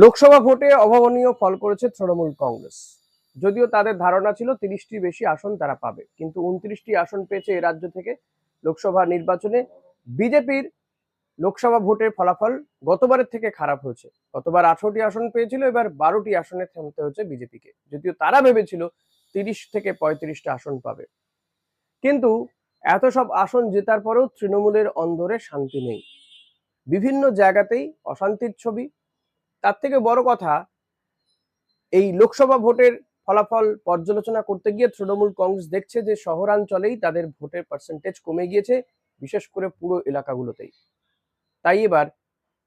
লোকসভা ভোটে অভাবনীয় ফল করেছে তৃণমূল কংগ্রেস। যদিও তাদের ধারণা ছিল তিরিশটি বেশি আসন তারা পাবে, কিন্তু উনত্রিশটি আসন পেয়েছে এ রাজ্য থেকে লোকসভা নির্বাচনে। বিজেপির লোকসভা ভোটের ফলাফল গতবারের থেকে খারাপ হয়েছে। গতবার আঠারোটি আসন পেয়েছিল, এবার বারোটি আসনে থামতে হয়েছে বিজেপিকে। যদিও তারা ভেবেছিল তিরিশ থেকে পঁয়ত্রিশটা আসন পাবে। কিন্তু এত সব আসন জেতার পরেও তৃণমূলের অন্দরে শান্তি নেই। বিভিন্ন জায়গাতেই অশান্তির ছবি তার থেকে বড় কথা, এই লোকসভা ভোটের ফলাফল পর্যালোচনা করতে গিয়ে তৃণমূল কংগ্রেস দেখছে যে শহরাঞ্চলেই তাদের ভোটের পার্সেন্টেজ কমে গিয়েছে, বিশেষ করে পুরো এলাকাগুলোতেই। তাই এবার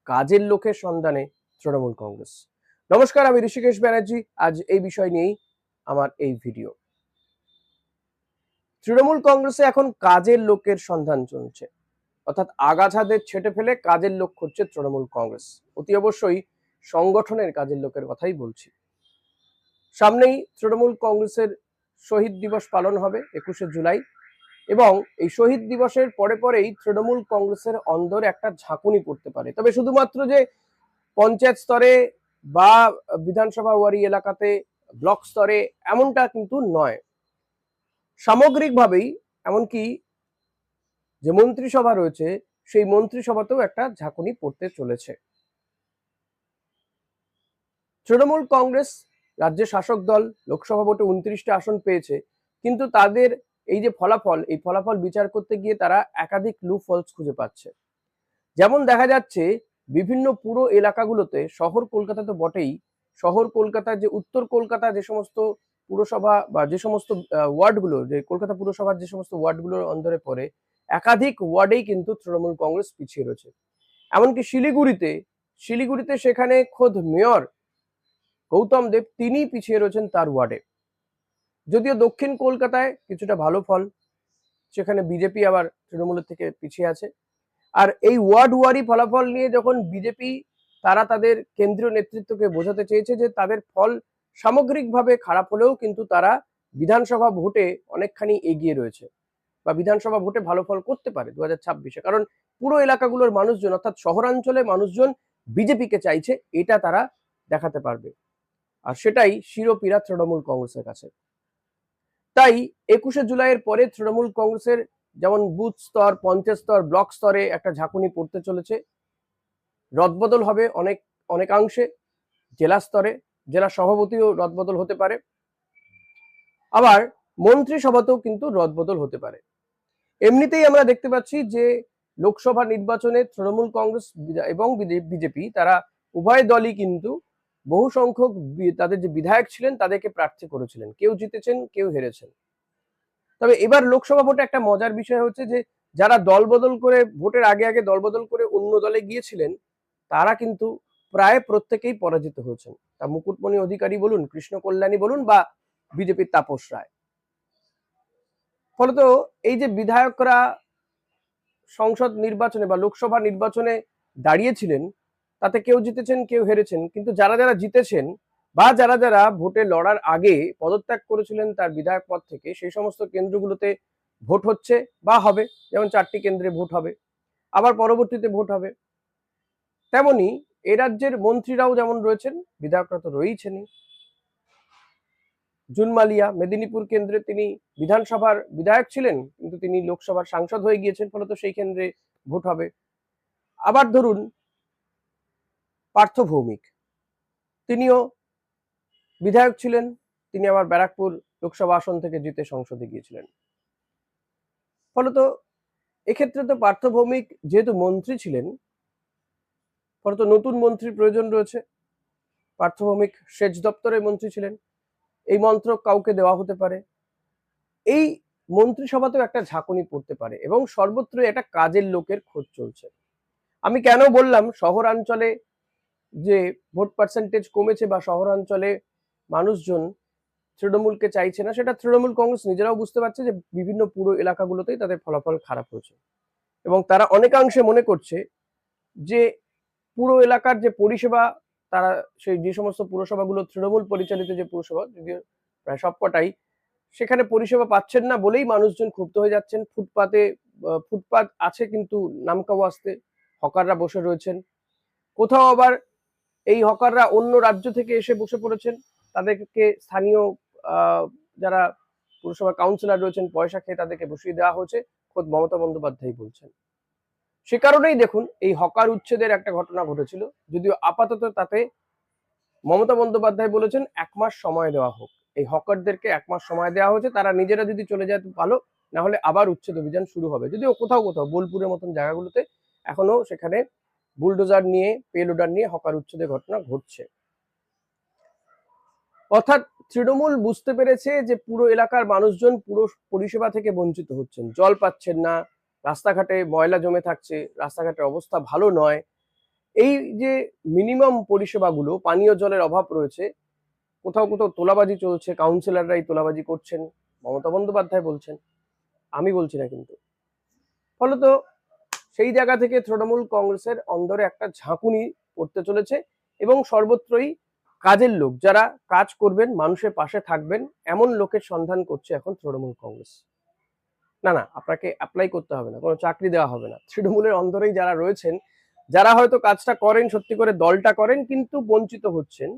কাজের লোকের সন্ধানে তৃণমূল কংগ্রেস। নমস্কার, আমি ঋষিকেশ ব্যানার্জি। আজ এই বিষয় নিয়েই আমার এই ভিডিও। তৃণমূল কংগ্রেসে এখন কাজের লোকের সন্ধান চলছে। অর্থাৎ আগাছাদের ছেটে ফেলে কাজের লোক খুঁজছে তৃণমূল কংগ্রেস। অতি অবশ্যই সংগঠনের কাজের লোকের কথাই বলছি। সামনেই তৃণমূল কংগ্রেসের শহীদ দিবস পালন হবে একুশে জুলাই এবং এই শহীদ দিবসের পরে পরেই তৃণমূল কংগ্রেসের অন্দরে একটা ঝাঁকুনি পড়তে পারে। তবে শুধুমাত্র যে পঞ্চায়েত স্তরে বা বিধানসভা ওয়ারি এলাকাতে, ব্লক স্তরে এমনটা কিন্তু নয়। সামগ্রিকভাবেই এমনকি যে মন্ত্রিসভা রয়েছে, সেই মন্ত্রিসভাতেও একটা ঝাঁকুনি পড়তে চলেছে। তৃণমূল কংগ্রেস রাজ্যের শাসক দল লোকসভা ভোটে উনত্রিশটা আসন পেয়েছে, কিন্তু তাদের এই যে ফলাফল, এই ফলাফল বিচার করতে গিয়ে তারা একাধিক লু ফলস খুঁজে পাচ্ছে। যেমন দেখা যাচ্ছে, বিভিন্ন পুরো এলাকাগুলোতে শহর কলকাতা তো বটেই, শহর কলকাতার যে, উত্তর কলকাতা যে সমস্ত পুরসভা বা যে সমস্ত ওয়ার্ডগুলো, যে কলকাতা পুরসভার যে সমস্ত ওয়ার্ডগুলোর অন্দরে পড়ে, একাধিক ওয়ার্ডেই কিন্তু তৃণমূল কংগ্রেস পিছিয়ে রয়েছে। এমনকি শিলিগুড়িতে শিলিগুড়িতে সেখানে খোদ মেয়র গৌতম দেব তিনি পিছিয়ে রয়েছেন তার ওয়ার্ডে যদিও দক্ষিণ কলকাতায় কিছুটা ভালো ফল, সেখানে বিজেপি আবার তৃণমূলের থেকে পিছিয়ে আছে। আর এই ওয়ার্ড ওয়ারি ফলাফল নিয়ে যখন বিজেপি তারা তাদের কেন্দ্রীয় নেতৃত্বকে বোঝাতে চেয়েছে যে তাদের ফল সামগ্রিকভাবে খারাপ হলেও কিন্তু তারা বিধানসভা ভোটে অনেকখানি এগিয়ে রয়েছে বা বিধানসভা ভোটে ভালো ফল করতে পারে দু হাজার ছাব্বিশে। কারণ পুরো এলাকাগুলোর মানুষজন, অর্থাৎ শহরাঞ্চলে মানুষজন বিজেপিকে চাইছে, এটা তারা দেখাতে পারবে। আর সেটাই শিরোপীরা তৃণমূল কংগ্রেসের কাছে। তাই একুশে জুলাইয়ের পরে তৃণমূল কংগ্রেসের যেমন বুথ স্তর, পঞ্চায়েত স্তর, ব্লক স্তরে একটা ঝাঁকুনি পড়তে চলেছে। রদবদল হবে অনেক, অনেকাংশে, জেলা স্তরে, জেলা সভাপতিও রদবদল হতে পারে। আবার মন্ত্রিসভাতেও কিন্তু রদবদল হতে পারে। এমনিতেই আমরা দেখতে পাচ্ছি যে লোকসভা নির্বাচনে তৃণমূল কংগ্রেস এবং বিজেপি, তারা উভয় দলই কিন্তু বহু সংখ্যক তাদের যে বিধায়ক ছিলেন, তাদেরকে প্রার্থী করেছিলেন। কেউ জিতেছেন, কেউ হেরেছেন। তবে এবার লোকসভা ভোটে একটা মজার বিষয় হচ্ছে যে, যারা দলবদল করে, ভোটের আগে আগে দলবদল করে অন্য দলে গিয়েছিলেন, তারা কিন্তু প্রায় প্রত্যেকেই পরাজিত হয়েছেন। তা মুকুটমণি অধিকারী বলুন, কৃষ্ণ কল্যাণী বলুন বা বিজেপির তাপস রায়। ফলত এই যে বিধায়করা সংসদ নির্বাচনে বা লোকসভা নির্বাচনে দাঁড়িয়েছিলেন তাতে কেউ জিতেছেন, কেউ হেরেছেন। কিন্তু যারা যারা জিতেছেন বা যারা যারা ভোটে লড়ার আগে পদত্যাগ করেছিলেন তার বিধায়ক পদ থেকে, সেই সমস্ত কেন্দ্রগুলোতে ভোট হচ্ছে বা হবে। যেমন চারটি কেন্দ্রে ভোট হবে, আবার পরবর্তীতে ভোট হবে। তেমনি এ রাজ্যের মন্ত্রীরাও যেমন রয়েছেন, বিধায়করা তো রয়েইছেনই। জুনমালিয়া, মেদিনীপুর কেন্দ্রে তিনি বিধানসভার বিধায়ক ছিলেন, কিন্তু তিনি লোকসভার সাংসদ হয়ে গিয়েছেন ফলত সেই কেন্দ্রে ভোট হবে। আবার ধরুন পার্থ ভৌমিক তিনিও বিধায়ক ছিলেন, তিনি আবার ব্যারাকপুর লোকসভা আসন থেকে জিতে সংসদে গিয়েছিলেন। ফলত এক্ষেত্রে তো পার্থ ভৌমিক যেহেতু মন্ত্রী ছিলেন, ফলত নতুন মন্ত্রীর প্রয়োজন রয়েছে। পার্থ ভৌমিক সেচ দপ্তরের মন্ত্রী ছিলেন, এই মন্ত্র কাউকে দেওয়া হতে পারে। এই মন্ত্রিসভাতেও একটা ঝাঁকুনি পড়তে পারে এবং সর্বত্রই একটা কাজের লোকের খোঁজ চলছে। আমি কেন বললাম, শহরাঞ্চলে যে ভোট পার্সেন্টেজ কমেছে বা শহরাঞ্চলে মানুষজন তৃণমূলকে চাইছে না, সেটা তৃণমূল কংগ্রেস নিজেরাও বুঝতে পারছে যে বিভিন্ন পুরো এলাকাগুলোতেই তাদের ফলাফল খারাপ হয়েছে। এবং তারা অনেকাংশে মনে করছে যে পুরো এলাকার যে পরিষেবা, তারা সেই যে সমস্ত পুরসভাগুলো, তৃণমূল পরিচালিত যে পুরসভা, যদিও প্রায় সবকটাই, সেখানে পরিষেবা পাচ্ছেন না বলেই মানুষজন ক্ষুব্ধ হয়ে যাচ্ছেন। ফুটপাতে ফুটপাত আছে কিন্তু নামকাও আসতে হকাররা বসে রয়েছেন। কোথাও আবার এই হকাররা অন্য রাজ্য থেকে এসে বসে পড়েছেন। তাদেরকে স্থানীয় যারা পুরসভা কাউন্সিলর রয়েছেন, পয়সা খেয়ে তাদেরকে বসিয়ে দেওয়া হয়েছে। খোদ মমতা বন্দ্যোপাধ্যায় বলছেন। সে কারণেই দেখুন, এই হকার উচ্ছেদের একটা ঘটনা ঘটেছিল। যদিও আপাতত তাতে মমতা বন্দ্যোপাধ্যায় বলেছেন, এক মাস সময় দেওয়া হোক। এই হকারদেরকে এক মাস সময় দেওয়া হয়েছে। তারা নিজেরা যদি চলে যায় ভালো না হলে আবার উচ্ছেদ অভিযান শুরু হবে। যদিও কোথাও কোথাও, বোলপুরের মতন জায়গাগুলোতে এখনও সেখানে বুলডোজার নিয়ে, পেলোডার নিয়ে হকার উচ্ছেদের ঘটনা ঘটছে। অর্থাৎ তৃণমূল বুঝতে পেরেছে যে পুরো এলাকার মানুষজন পুরো পরিষেবা থেকে বঞ্চিত হচ্ছেন। জল পাচ্ছেন না, রাস্তাঘাটে ময়লা জমে থাকছে, রাস্তাঘাটের অবস্থা ভালো নয়। এই যে মিনিমাম পরিষেবাগুলো, পানীয় জলের অভাব রয়েছে, কোথাও কোথাও তোলাবাজি চলছে কাউন্সিলররা এই তোলাবাজি করছেন, মমতা বন্দ্যোপাধ্যায় বলছেন, আমি বলছি না কিন্তু। ফলত সেই জায়গা থেকে তৃণমূল কংগ্রেসের অন্দরে একটা ঝাঁকুনি পড়তে চলেছে এবং সর্বত্রই কাজের লোক, যারা কাজ করবেন, মানুষের পাশে থাকবেন, এমন লোকের সন্ধান করছে এখন তৃণমূল কংগ্রেস। না না, আপনাকে অ্যাপ্লাই করতে হবে না, কোনো চাকরি দেওয়া হবে না। তৃণমূলের অন্দরেই যারা রয়েছেন, যারা হয়তো কাজটা করেন, সত্যি করে দলটা করেন, কিন্তু বঞ্চিত হচ্ছেন,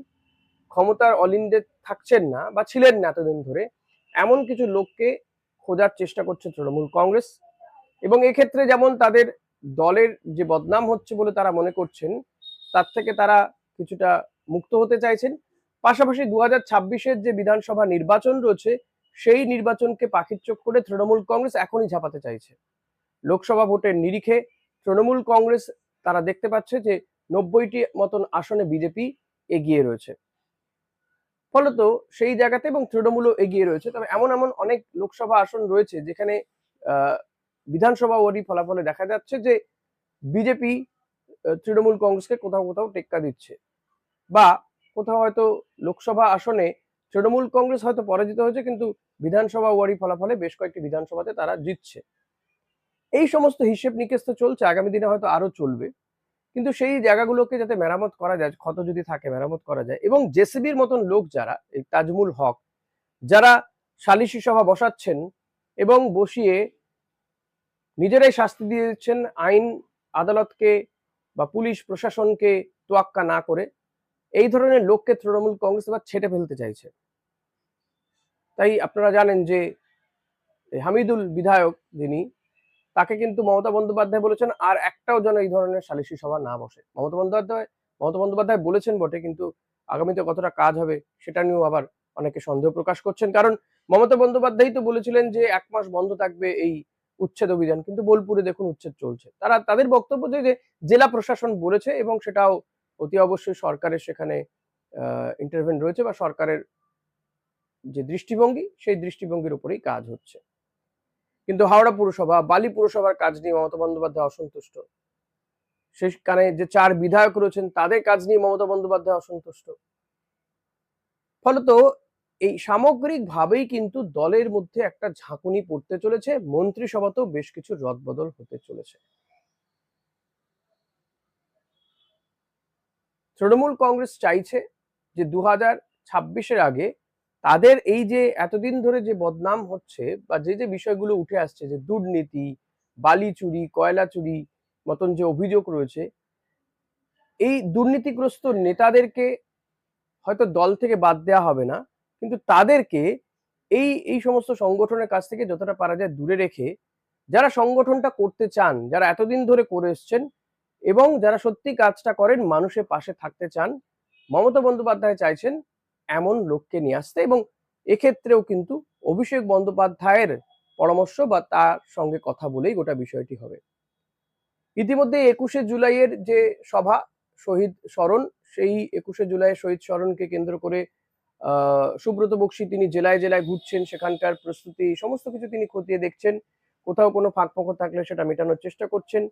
ক্ষমতার অলিন্দে থাকছেন না বা ছিলেন না এতদিন ধরে, এমন কিছু লোককে খোঁজার চেষ্টা করছে তৃণমূল কংগ্রেস। এবং এক্ষেত্রে যেমন তাদের দলের যে বদনাম হচ্ছে বলে তারা মনে করছেন, তার থেকে তারা কিছুটা মুক্ত হতে চাইছেন। পাশাপাশি দু হাজার যে বিধানসভা নির্বাচন রয়েছে, সেই নির্বাচনকে পাখির চোখ করে তৃণমূল কংগ্রেস এখনই ঝাঁপাতে চাইছে। লোকসভা ভোটের নিরিখে তৃণমূল কংগ্রেস, তারা দেখতে পাচ্ছে যে নব্বইটি মতন আসনে বিজেপি এগিয়ে রয়েছে। ফলত সেই জায়গাতে এবং তৃণমূলও এগিয়ে রয়েছে। তবে এমন এমন অনেক লোকসভা আসন রয়েছে যেখানে বিধানসভা ওরই ফলাফলে দেখা যাচ্ছে যে বিজেপি তৃণমূল কংগ্রেসকে কোথাও কোথাও টেক্কা দিচ্ছে। বা কোথাও হয়তো লোকসভা আসনে তৃণমূল কংগ্রেস হয়তো পরাজিত হয়েছে, কিন্তু বিধানসভা ওয়ারি ফলাফলে বেশ কয়েকটি বিধানসভাতে তারা জিতছে। এই সমস্ত হিসেব নিকেশ তো চলছে, আগামী দিনে হয়তো আরও চলবে। কিন্তু সেই জায়গাগুলোকে যাতে মেরামত করা যায়, ক্ষত যদি থাকে, মেরামত করা যায়, এবং জেসিবির মতন লোক যারা, এই তাজমুল হক, যারা সালিশি সভা বসাচ্ছেন এবং বসিয়ে নিজেরাই শাস্তি দিয়ে দিচ্ছেন আইন, আদালতকে বা পুলিশ প্রশাসনকে তোয়াক্কা না করে। এই ধরনের লোককে তৃণমূল কংগ্রেস এবার ছেটে ফেলতে চাইছে। তাই আপনারা জানেন যে হামিদুল বিধায়ক যিনি, তাকে কিন্তু মমতা বন্দ্যোপাধ্যায় বলেছেন, আর একটাও যেন এই ধরনের সালিশি সভা না বসে। মমতা বন্দ্যোপাধ্যায় মমতা বন্দ্যোপাধ্যায় বলেছেন বটে, কিন্তু আগামীতে কতটা কাজ হবে সেটা নিয়েও আবার অনেকে সন্দেহ প্রকাশ করছেন। কারণ মমতা বন্দ্যোপাধ্যায় তো বলেছিলেন যে এক মাস বন্ধ থাকবে এই উচ্ছেদ অভিযান, কিন্তু বোলপুরে দেখুন উচ্ছেদ চলছে। তারা তাদের বক্তব্য যে জেলা প্রশাসন বলেছে এবং সেটাও অতি অবশ্যই সরকারের সেখানে ইন্টারভেন রয়েছে বা সরকারের যে দৃষ্টিভঙ্গি, সেই দৃষ্টিভঙ্গির উপরেই কাজ হচ্ছে। কিন্তু হাওড়া পুরসভা, বালি পুরসভার কাজ নিয়ে মমতা বন্দ্যোপাধ্যায় অসন্তুষ্ট। সেখানে যে চার বিধায়ক রয়েছেন, তাদের কাজ নিয়ে মমতা বন্দ্যোপাধ্যায় অসন্তুষ্ট। ফলত এই সামগ্রিকভাবেই কিন্তু দলের মধ্যে একটা ঝাঁকুনি পড়তে চলেছে, মন্ত্রিসভাতেও বেশ কিছু রদবদল হতে চলেছে। তৃণমূল কংগ্রেস চাইছে যে দু হাজার আগে তাদের এই যে এতদিন ধরে যে বদনাম হচ্ছে বা যে যে বিষয়গুলো উঠে আসছে যে দুর্নীতি, বালি চুরি, কয়লা চুরি মতন যে অভিযোগ রয়েছে, এই দুর্নীতিগ্রস্ত নেতাদেরকে হয়তো দল থেকে বাদ দেওয়া হবে না। কিন্তু তাদেরকে এই এই সমস্ত সংগঠনের কাছ থেকে যতটা পারা যায় দূরে রেখে যারা সংগঠনটা করতে চান, যারা এতদিন ধরে করে এসছেন এবং যারা সত্যি কাজটা করেন, মানুষের পাশে থাকতে চান, মমতা বন্দ্যোপাধ্যায় চাইছেন এমন লোককে নিয়ে আসতে এবং এক্ষেত্রেও কিন্তু অভিষেক বন্দ্যোপাধ্যায়ের পরামর্শ বা তার সঙ্গে কথা বলেই গোটা বিষয়টি হবে। ইতিমধ্যে একুশে জুলাইয়ের যে সভা, শহীদ স্মরণ, সেই একুশে জুলাই শহীদ স্মরণকে কেন্দ্র করে সুব্রত বক্সী তিনি জেলায় জেলায় ঘুরছেন, সেখানকার প্রস্তুতি, সমস্ত কিছু তিনি খতিয়ে দেখছেন। কোথাও কোনো ফাঁক ফোকর থাকলে সেটা মেটানোর চেষ্টা করছেন।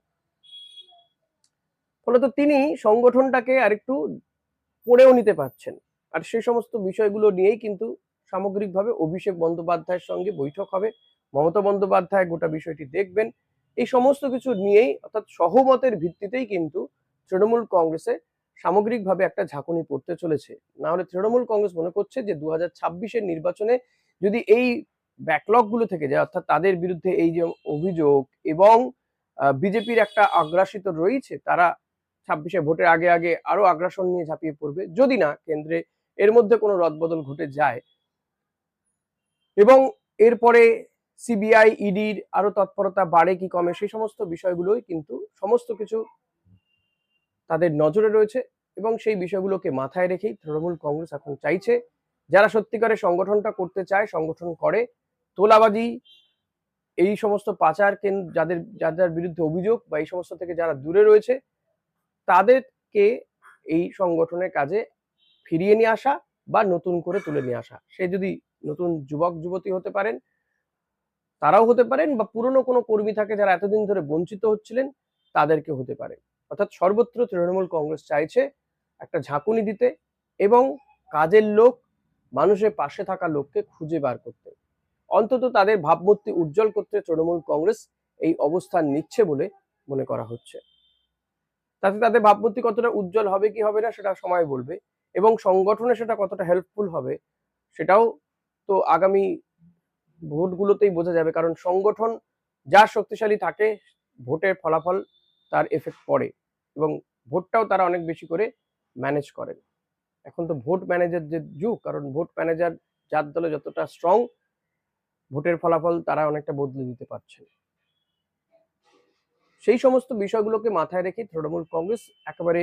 ফলত তিনি সংগঠনটাকে আরেকটু পড়েও নিতে পারছেন। আর সেই সমস্ত বিষয়গুলো নিয়েই কিন্তু সামগ্রিকভাবে অভিষেক বন্দ্যোপাধ্যায়ের সঙ্গে বৈঠক হবে। মমতা বন্দ্যোপাধ্যায় গোটা বিষয়টি দেখবেন। এই সমস্ত কিছু নিয়েই, অর্থাৎ সহমতের ভিত্তিতেই কিন্তু তৃণমূল কংগ্রেসে সামগ্রিকভাবে একটা ঝাঁকুনি পড়তে চলেছে। না হলে তৃণমূল কংগ্রেস মনে করছে যে দু হাজার নির্বাচনে যদি এই ব্যাকলগগুলো থেকে যায়, অর্থাৎ তাদের বিরুদ্ধে এই যে অভিযোগ এবং বিজেপির একটা আগ্রাসিত রয়েছে, তারা ছাব্বিশে ভোটের আগে আগে আরও আগ্রাসন নিয়ে ঝাঁপিয়ে পড়বে। যদি না, কেন্দ্রে এর মধ্যে কোনো রদবদল ঘটে যায়। এবং এরপরে সিবিআই, ইডির আরও তৎপরতা বাড়ে কি কমে, সেই সমস্ত বিষয়গুলোই কিন্তু সমস্ত কিছু তাদের নজরে রয়েছে এবং সেই বিষয়গুলোকে মাথায় রেখেই তৃণমূল কংগ্রেস এখন চাইছে, যারা সত্যিকারে সংগঠনটা করতে চায়, সংগঠন করে। তোলাবাজি, এই সমস্ত পাচার কেন্দ্র, যাদের যাদের বিরুদ্ধে অভিযোগ বা এই সমস্ত থেকে যারা দূরে রয়েছে, তাদেরকে এই সংগঠনের কাজে ফিরিয়ে নিয়ে আসা বা নতুন করে তুলে নিয়ে আসা। সে যদি নতুন যুবক, যুবতী হতে পারেন, তারাও হতে পারেন বা পুরনো কোনো কর্মী থাকে যারা এতদিন ধরে বঞ্চিত হচ্ছিলেন, তাদেরকে হতে পারে। অর্থাৎ সর্বত্র তৃণমূল কংগ্রেস চাইছে একটা ঝাঁকুনি দিতে এবং কাজের লোক, মানুষের পাশে থাকা লোককে খুঁজে বার করতে। অন্তত তাদের ভাবমূর্তি উজ্জ্বল করতে তৃণমূল কংগ্রেস এই অবস্থান নিচ্ছে বলে মনে করা হচ্ছে। তাতে তাদের ভাবমূর্তি কতটা উজ্জ্বল হবে, কি হবে না সেটা সময় বলবে এবং সংগঠনে সেটা কতটা হেল্পফুল হবে সেটাও তো আগামী ভোটগুলোতেই বোঝা যাবে। কারণ সংগঠন যা শক্তিশালী থাকে, ভোটের ফলাফল তার এফেক্ট পড়ে এবং ভোটটাও তারা অনেক বেশি করে ম্যানেজ করেন। এখন তো ভোট ম্যানেজার যে যুগ, কারণ ভোট ম্যানেজার যার দলে যতটা স্ট্রং ভোটের ফলাফল তারা অনেকটা বদলে দিতে পারছে সেই সমস্ত বিষয়গুলোকে মাথায় রেখে তৃণমূল কংগ্রেস একেবারে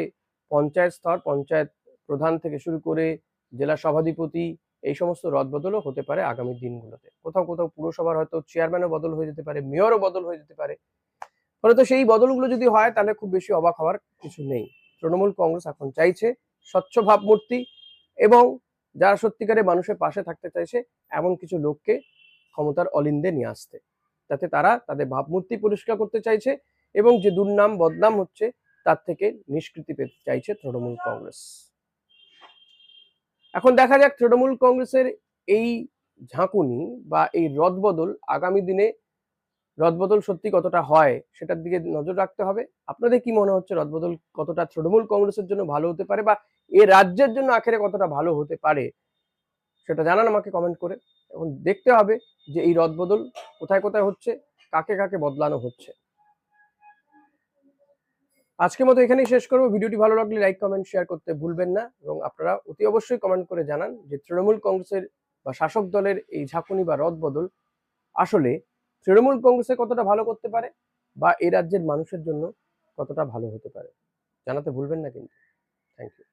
পঞ্চায়েত স্তর, পঞ্চায়েত প্রধান থেকে শুরু করে জেলা সভাধিপতি এই সমস্ত রদবদলও হতে পারে আগামী দিনগুলোতে। কোথাও কোথাও পুরসভার হয়তো চেয়ারম্যানও বদল হয়ে যেতে পারে মেয়রও বদল হয়ে যেতে পারে। ফলে তো সেই বদলগুলো যদি হয়, তাহলে খুব বেশি অবাক হওয়ার কিছু নেই। তৃণমূল কংগ্রেস এখন চাইছে স্বচ্ছ ভাবমূর্তি এবং যারা সত্যিকারে মানুষের পাশে থাকতে চাইছে, এমন কিছু লোককে ক্ষমতার অলিন্দে নিয়ে আসতে। যাতে তারা তাদের ভাবমূর্তি পরিষ্কার করতে চাইছে এবং যে দুর্নাম, বদনাম হচ্ছে, তার থেকে নিষ্কৃতি পেতে চাইছে তৃণমূল কংগ্রেস। এখন দেখা যাক তৃণমূল কংগ্রেসের এই ঝাঁকুনি বা এই রদবদল আগামী দিনে রদবদল সত্যি কতটা হয় সেটার দিকে নজর রাখতে হবে। আপনাদের কি মনে হচ্ছে রদবদল কতটা তৃণমূল কংগ্রেসের জন্য ভালো হতে পারে বা এ রাজ্যের জন্য আখেরে কতটা ভালো হতে পারে সেটা জানান আমাকে কমেন্ট করে। এখন দেখতে হবে যে এই রদবদল কোথায় কোথায় হচ্ছে, কাকে কাকে বদলানো হচ্ছে। আজকের মতো এখানেই শেষ করব। ভিডিওটি ভালো লাগলে লাইক কমেন্ট শেয়ার করতে ভুলবেন না এবং আপনারা অতি অবশ্যই কমেন্ট করে জানান যে তৃণমূল কংগ্রেসের বা শাসক দলের এই ঝাঁকুনি বা রদবদল আসলে তৃণমূল কংগ্রেসে কতটা ভালো করতে পারে বা এ রাজ্যের মানুষের জন্য কতটা ভালো হতে পারে? জানাতে ভুলবেন না কিন্তু। Thank you